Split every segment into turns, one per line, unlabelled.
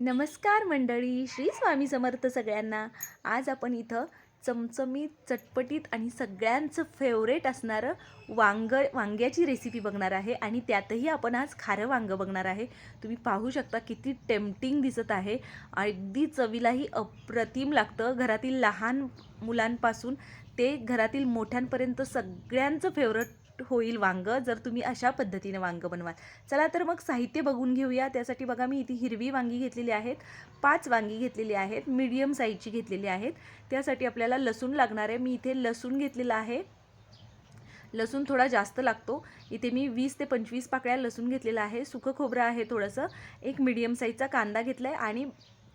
नमस्कार मंडळी श्री स्वामी समर्थ सगळ्यांना. आज आपण इथं चमचमीत चटपटीत आणि सगळ्यांचं फेवरेट असणारं वांग वांग्याची रेसिपी बघणार आहे आणि त्यातही आपण आज खारं वांगं बघणार आहे. तुम्ही पाहू शकता किती टेम्पटिंग दिसत आहे. अगदी चवीलाही अप्रतिम लागतं. घरातील लहान मुलांपासून ते घरातील मोठ्यांपर्यंत सगळ्यांचं फेवरेट होईल वांगं जर तुम्ही अशा पद्धतीने वांगं बनवाल. चला तर मग साहित्य बघून घेऊया. त्यासाठी बघा मी इथे हिरवी वांगी घेतलेली आहेत पाच वांगी घेतलेली आहेत मीडियम साईजची घेतलेली आहेत. त्यासाठी आपल्याला लसूण लागणार आहे. मी इथे लसूण घेतलेला आहे. लसूण थोडा जास्त लागतो. इथे मी वीस ते पंचवीस पाकळ्या लसूण घेतलेला आहे. सुकं खोबरं आहे थोडंसं. एक मीडियम साईजचा कांदा घेतला आहे आणि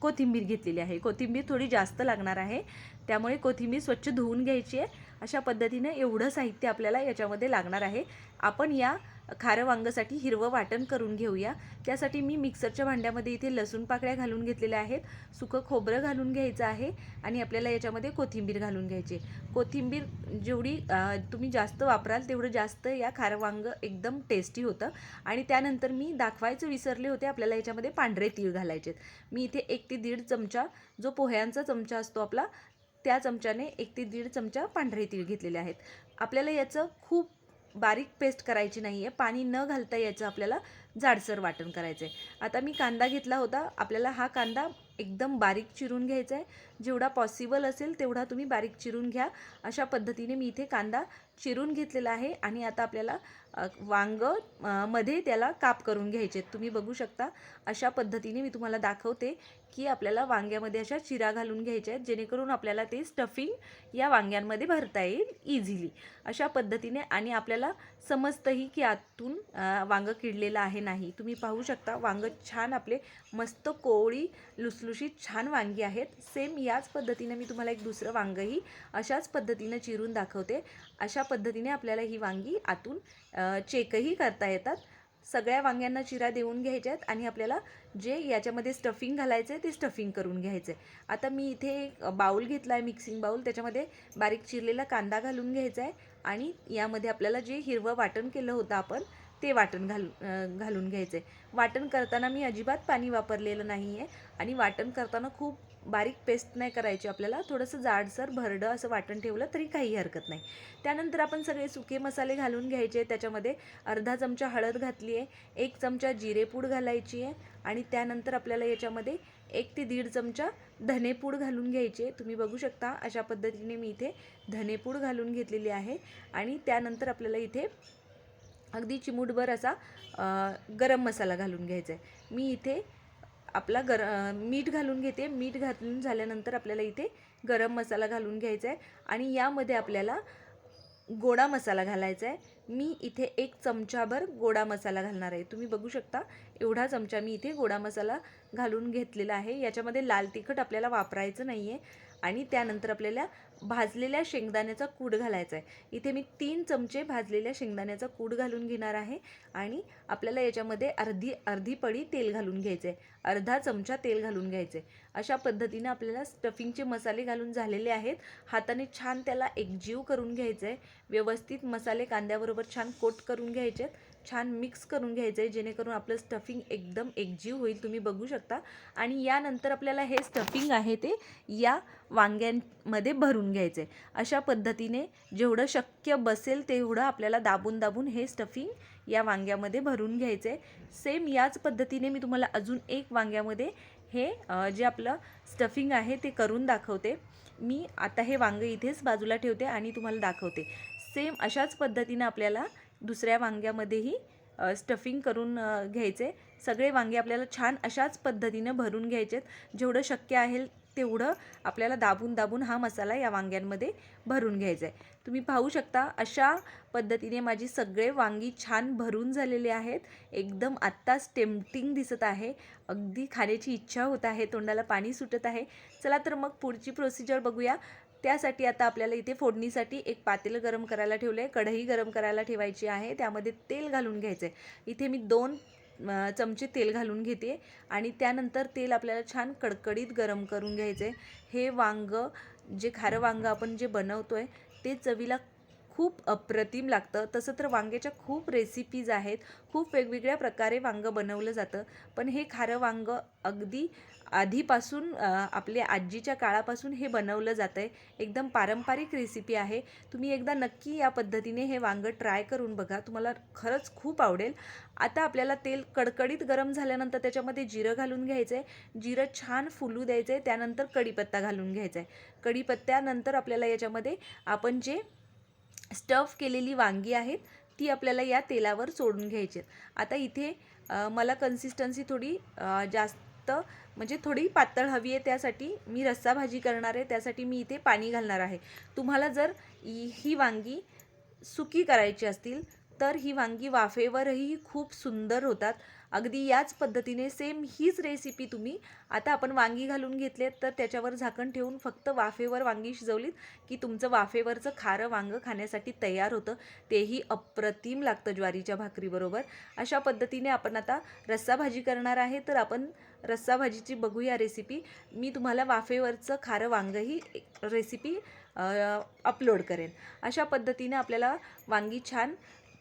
कोथिंबीर घेतलेली आहे. कोथिंबीर थोडी जास्त लागणार आहे. त्यामुळे कोथिंबीर स्वच्छ धुवून घ्यायची आहे. अशा पद्धतीनं एवढं साहित्य आपल्याला याच्यामध्ये लागणार आहे. आपण या खारं वांगसाठी हिरवं वाटण करून घेऊया. त्यासाठी मी मिक्सरच्या भांड्यामध्ये इथे लसूण पाकळ्या घालून घेतलेल्या आहेत. सुकं खोबरं घालून घ्यायचं आहे आणि आपल्याला याच्यामध्ये कोथिंबीर घालून घ्यायची. कोथिंबीर जेवढी तुम्ही जास्त वापराल तेवढं जास्त या खारं वांग एकदम टेस्टी होतं. आणि त्यानंतर मी दाखवायचं विसरले होते आपल्याला याच्यामध्ये पांढरे तीळ घालायचे मी इथे एक ते दीड चमचा जो पोह्यांचा चमचा असतो आपला त्या चमच्याने एक ते दीड चमचा पांढरे तीळ घेतलेले आहेत. आपल्याला याचं खूप बारीक पेस्ट करायची नाही आहे पाणी न घालता याचं आपल्याला जाडसर वाटण करायचं आहे आता मी कांदा घेतला होता. आपल्याला हा कांदा एकदम बारीक चिरून घ्यायचा आहे जेवढा पॉसिबल असेल तेवढा तुम्ही बारीक चिरून घ्या. अशा पद्धतीने मी इथे कांदा चिरून घेतलेलं आहे आणि आता आपल्याला वांगमध्ये त्याला काप करून घ्यायचे आहेत. तुम्ही बघू शकता अशा पद्धतीने मी तुम्हाला दाखवते की आपल्याला वांग्यामध्ये अशा चिरा घालून घ्यायच्या आहेत जेणेकरून आपल्याला ते स्टफिंग या वांग्यांमध्ये भरता येईल इझिली अशा पद्धतीने आणि आपल्याला समजतंही की आतून वांगं किडलेलं आहे नाही. तुम्ही पाहू शकता वांगं छान आपले मस्त कोवळी लुसलुशीत छान वांगी आहेत. सेम याच पद्धतीने मी तुम्हाला एक दुसरं वांगंही अशाच पद्धतीनं चिरून दाखवते. अशा पद्धतीने आपल्याला ही वांगी आतून चेकही करता येतात. सगळ्या वांग्यांना चिरा देऊन घ्यायच्या आहेत आणि आपल्याला जे याच्यामध्ये स्टफिंग घालायचं आहे ते स्टफिंग करून घ्यायचं आहे आता मी इथे एक बाऊल घेतला आहे मिक्सिंग बाऊल त्याच्यामध्ये बारीक चिरलेला कांदा घालून घ्यायचा आहे आणि यामध्ये आपल्याला जे हिरवं वाटण केलं होतं आपण ते वाटण घालून घालून घ्यायचं. आहे वाटण करताना मी अजिबात पाणी वापरलेलं नाही आहे आणि वाटण करताना खूप बारीक पेस्ट नाही करायची आपल्याला. थोडंसं जाडसर भरडं असं वाटण ठेवलं तरी काही हरकत नाही. त्यानंतर आपण सगळे सुके मसाले घालून घ्यायचे. त्याच्यामध्ये अर्धा चमचा हळद घातली आहे एक चमचा जिरेपूड घालायची आहे आणि त्यानंतर आपल्याला याच्यामध्ये एक ते दीड चमचा धनेपूड घालून घ्यायचे. तुम्ही बघू शकता अशा पद्धतीने मी इथे धनेपूड घालून घेतलेली आहे आणि त्यानंतर आपल्याला इथे अगदी चिमूटभर असा गरम मसाला घालून घ्यायचा आहे मी इथे आपला गर मीठ घालून घेते. मीठ घालून झाल्यानंतर आपल्याला इथे गरम मसाला घालून घ्यायचा आहे आणि यामध्ये आपल्याला गोडा मसाला घालायचा आहे मी इथे एक चमचाभर गोडा मसाला घालणार आहे. तुम्ही बघू शकता एवढा चमचा मी इथे गोडा मसाला घालून घेतलेला आहे. याच्यामध्ये लाल तिखट आपल्याला वापरायचं नाही आहे आणि त्यानंतर आपल्याला भाजलेल्या शेंगदाण्याचा कूड घालायचा आहे. इथे मी तीन चमचे भाजलेल्या शेंगदाण्याचा कूड घालून घेणार आहे आणि आपल्याला याच्यामध्ये अर्धी अर्धी पडी तेल घालून घ्यायचं आहे अर्धा चमचा तेल घालून घ्यायचं आहे अशा पद्धतीने आपल्याला स्टफिंगचे मसाले घालून झालेले आहेत. हाताने छान त्याला एकजीव करून घ्यायचं आहे व्यवस्थित मसाले कांद्याबरोबर छान कोट करून घ्यायचे आहेत छान मिक्स करून घ्यायचं आहे जेणेकरून आपलं स्टफिंग एकदम एकजीव होईल तुम्ही बघू शकता. आणि यानंतर आपल्याला हे स्टफिंग आहे ते या वांग्यांमध्ये भरून घ्यायचं आहे अशा पद्धतीने जेवढं शक्य बसेल तेवढं आपल्याला दाबून दाबून हे स्टफिंग या वांग्यामध्ये भरून घ्यायचं आहे सेम याच पद्धतीने मी तुम्हाला अजून एक वांग्यामध्ये हे जे आपलं स्टफिंग आहे ते करून दाखवते. मी आता हे वांगं इथेच बाजूला ठेवते आणि तुम्हाला दाखवते. सेम अशाच पद्धतीनं आपल्याला दुसऱ्या वांग्यामध्येही स्टफिंग करून घ्यायचे. सगळे वांगे आपल्याला छान अशाच पद्धतीनं भरून घ्यायचेत. जेवढं शक्य आहे तेवढं आपल्याला दाबून दाबून हा मसाला या वांग्यांमध्ये भरून घ्यायचा आहे तुम्ही पाहू शकता अशा पद्धतीने माझी सगळे वांगी छान भरून झालेले आहेत. एकदम आत्ताच टेम्पटिंग दिसत आहे. अगदी खाण्याची इच्छा होत आहे तोंडाला पाणी सुटत आहे. चला तर मग पुढची प्रोसिजर बघूया. त्यासाठी आता आपल्याला इथे फोडणीसाठी एक पातेलं गरम करायला ठेवलं आहे कढई गरम करायला ठेवायची आहे. त्यामध्ये तेल घालून घ्यायचं आहे इथे मी दोन चमचे तेल घालून घेते. आणि त्यानंतर तेल आपल्याला छान कडकडीत गरम करून घ्यायचं आहे हे वांगं जे खारं वांगं आपण जे बनवतो आहे ते चवीला खूप अप्रतिम लागतं. तसं तर वांग्याच्या खूप रेसिपीज आहेत. खूप वेगवेगळ्या प्रकारे वांगं बनवलं जातं. पण हे खारं वांगं अगदी आधीपासून आपल्या आजीच्या काळापासून हे बनवलं जातं आहे एकदम पारंपरिक रेसिपी आहे. तुम्ही एकदा नक्की या पद्धतीने हे वांगं ट्राय करून बघा. तुम्हाला खरंच खूप आवडेल. आता आपल्याला तेल कडकडीत गरम झाल्यानंतर त्याच्यामध्ये जिरं घालून घ्यायचं आहे जिरं छान फुलू द्यायचं आहे त्यानंतर कढीपत्ता घालून घ्यायचा आहे कढीपत्त्यानंतर आपल्याला याच्यामध्ये आपण जे स्टफ केलेली वांगी आहेत ती आपल्याला या तेलावर सोडून घ्यायची आहेत. आता इथे मला कन्सिस्टन्सी थोडी जास्त म्हणजे थोडी पातळ हवी आहे त्यासाठी मी रस्सा भाजी करणार आहे त्यासाठी मी इथे पाणी घालणार आहे तुम्हाला जर ही वांगी सुकी करायची असतील तर ही वांगी वाफेवरही खूप सुंदर होतात अगदी याच पद्धतीने सेम हीच रेसिपी तुम्ही आता आपण वांगी घालून घेतलेत तर त्याच्यावर झाकण ठेवून फक्त वाफेवर वांगी शिजवलीत की तुमचं वाफेवरचं खारं वांगं खाण्यासाठी तयार होतं. तेही अप्रतिम लागतं ज्वारीच्या भाकरीबरोबर. अशा पद्धतीने आपण आता रस्सा भाजी करणार आहे तर आपण रस्सा भाजीची बघूया रेसिपी मी तुम्हाला वाफेवरचं खारं वांगंही रेसिपी अपलोड करेन. अशा पद्धतीने आपल्याला वांगी छान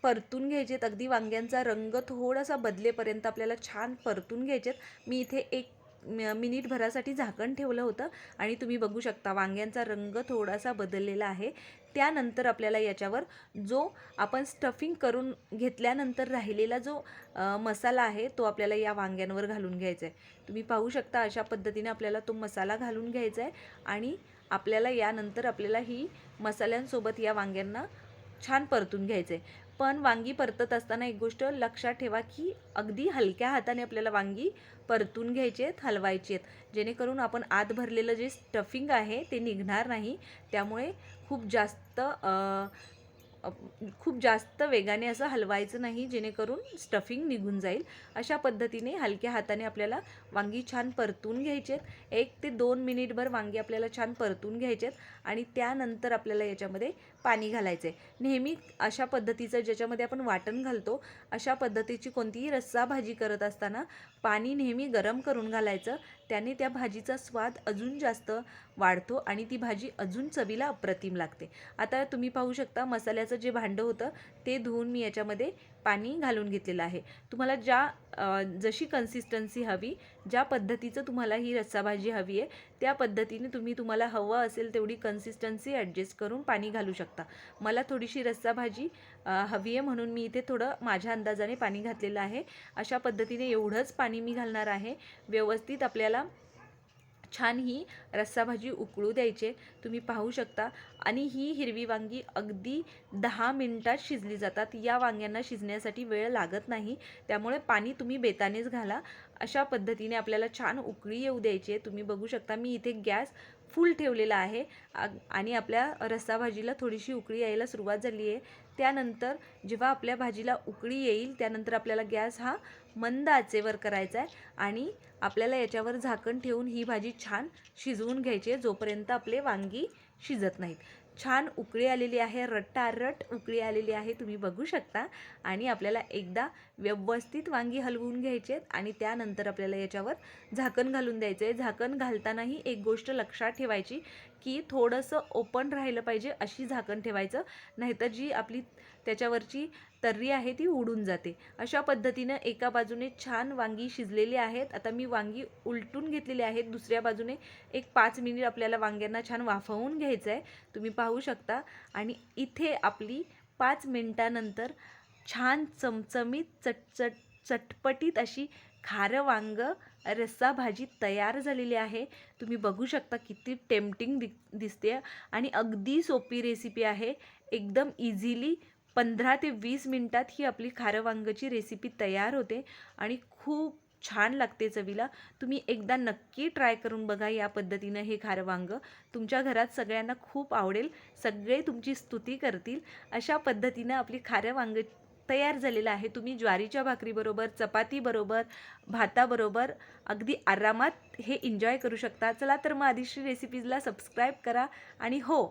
परतून घ्यायचेत. अगदी वांग्यांचा रंग थोडासा बदलेपर्यंत आपल्याला छान परतून घ्यायचेत. मी इथे एक मिनिटभरासाठी झाकण ठेवलं होतं आणि तुम्ही बघू शकता वांग्यांचा रंग थोडासा बदललेला आहे. त्यानंतर आपल्याला याच्यावर जो आपण स्टफिंग करून घेतल्यानंतर राहिलेला जो मसाला आहे तो आपल्याला या वांग्यांवर घालून घ्यायचा आहे तुम्ही पाहू शकता अशा पद्धतीने आपल्याला तो मसाला घालून घ्यायचा आहे आणि आपल्याला यानंतर आपल्याला ही मसाल्यांसोबत या वांग्यांना छान परतून घ्यायचं आहे पण वांगी परतत असताना एक गोष्ट लक्षात ठेवा की अगदी हलक्या हाताने आपल्याला वांगी परतून घ्यायची आहेत हलवायची आहेत. जेणेकरून आपण आत भरलेलं जे स्टफिंग आहे ते निघणार नाही. त्यामुळे खूप जास्त खूप जास्त वेगाने असं हलवायचं नाही जेणेकरून स्टफिंग निघून जाईल. अशा पद्धतीने हलक्या हाताने आपल्याला वांगी छान परतून घ्यायचे आहेत एक ते दोन मिनिटभर वांगी आपल्याला छान परतून घ्यायचे आहेत आणि त्यानंतर आपल्याला याच्यामध्ये पाणी घालायचं आहे नेहमी अशा पद्धतीचं ज्याच्यामध्ये आपण वाटण घालतो अशा पद्धतीची कोणतीही रस्सा भाजी करत असताना पाणी नेहमी गरम करून घालायचं. त्याने त्या भाजीचा स्वाद अजून जास्त वाढतो आणि ती भाजी अजून चवीला अप्रतिम लागते. आता तुम्ही पाहू शकता मसाल्याचं जे भांडं होतं ते धुवून मी याच्यामध्ये पाणी घालून घेतलेलं आहे. तुम्हाला ज्या जशी कन्सिस्टन्सी हवी ज्या पद्धतीचं तुम्हाला ही रस्सा भाजी हवी आहे त्या पद्धतीने तुम्ही तुम्हाला हवं असेल तेवढी कन्सिस्टन्सी ॲडजस्ट करून पाणी घालू शकता. मला थोडीशी रस्सा भाजी हवी आहे म्हणून मी इथे थोडं माझ्या अंदाजाने पाणी घातलेलं आहे. अशा पद्धतीने एवढंच पाणी मी घालणार आहे. व्यवस्थित आपल्याला छान ही रस्सा भाजी उकळू द्यायचे तुम्ही पाहू शकता. आणि ही हिरवी वांगी अगदी दहा मिनटात शिजली जातात. या वांग्यांना शिजण्यासाठी वेळ लागत नाही. त्यामुळे पाणी तुम्ही बेतानेच घाला. अशा पद्धतीने आपल्याला छान उकळी येऊ द्यायची आहे. तुम्ही बघू शकता मी इथे गॅस फुल ठेवलेला आहे. आ- आणि आपल्या रस्सा भाजीला थोडीशी उकळी यायला सुरुवात झाली आहे. त्यानंतर जेव्हा आपल्या भाजीला उकळी येईल त्यानंतर आपल्याला गॅस हा मंद आचेवर करायचा आहे आणि आपल्याला याच्यावर झाकण ठेवून ही भाजी छान शिजवून घ्यायची आहे जोपर्यंत आपले वांगी शिजत नाहीत. छान उकळी आलेली आहे रट्टारट उकळी आलेली आहे तुम्ही बघू शकता. आणि आपल्याला एकदा व्यवस्थित वांगी हलवून घ्यायचे आहेत आणि त्यानंतर आपल्याला याच्यावर झाकण घालून द्यायचं आहे. झाकण घालतानाही एक गोष्ट लक्षात ठेवायची की थोडंसं ओपन राहिलं पाहिजे अशी झाकण ठेवायचं. नाहीतर जी आपली त्याच्यावरची तर्री आहे ती उडून जाते. अशा पद्धतीनं एका बाजूने छान वांगी शिजलेली आहेत. आता मी वांगी उलटून घेतलेली आहेत. दुसऱ्या बाजूने एक पाच मिनिट आपल्याला वांग्यांना छान वाफवून घ्यायचं आहे तुम्ही पाहू शकता. आणि इथे आपली पाच मिनटानंतर छान चमचमीत चटचट चटपटीत अशी खारं वांग रस्सा भाजी तयार झालेली आहे. तुम्ही बघू शकता किती टेम्पटिंग दि दिसते. आणि अगदी सोपी रेसिपी आहे. एकदम इझिली पंधरा ते वीस मिनटात ही आपली खारं वांगची रेसिपी तयार होते. आणि खूप छान लागते चवीला. तुम्ही एकदा नक्की ट्राय करून बघा या पद्धतीनं हे खारं वांग तुमच्या घरात सगळ्यांना खूप आवडेल. सगळे तुमची स्तुती करतील. अशा पद्धतीनं आपली खारं वांग तयार झालेला आहे. तुम्ही ज्वारीच्या भाकरीबरोबर चपातीबरोबर भाताबरोबर अगदी आरामात हे एन्जॉय करू शकता. चला तर मग आदिश्री रेसिपीजला सबस्क्राईब करा आणि हो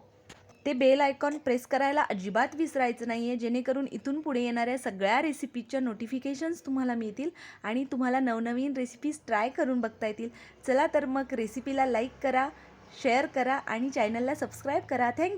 ते बेल आयकॉन प्रेस करायला अजिबात विसरायचं नाही आहे जेणेकरून इथून पुढे येणाऱ्या सगळ्या रेसिपीजच्या नोटिफिकेशन्स तुम्हाला मिळतील आणि तुम्हाला नवनवीन रेसिपीज ट्राय करून बघता येतील. चला तर मग रेसिपीला लाईक करा शेअर करा आणि चॅनलला सबस्क्राईब करा. थँक्यू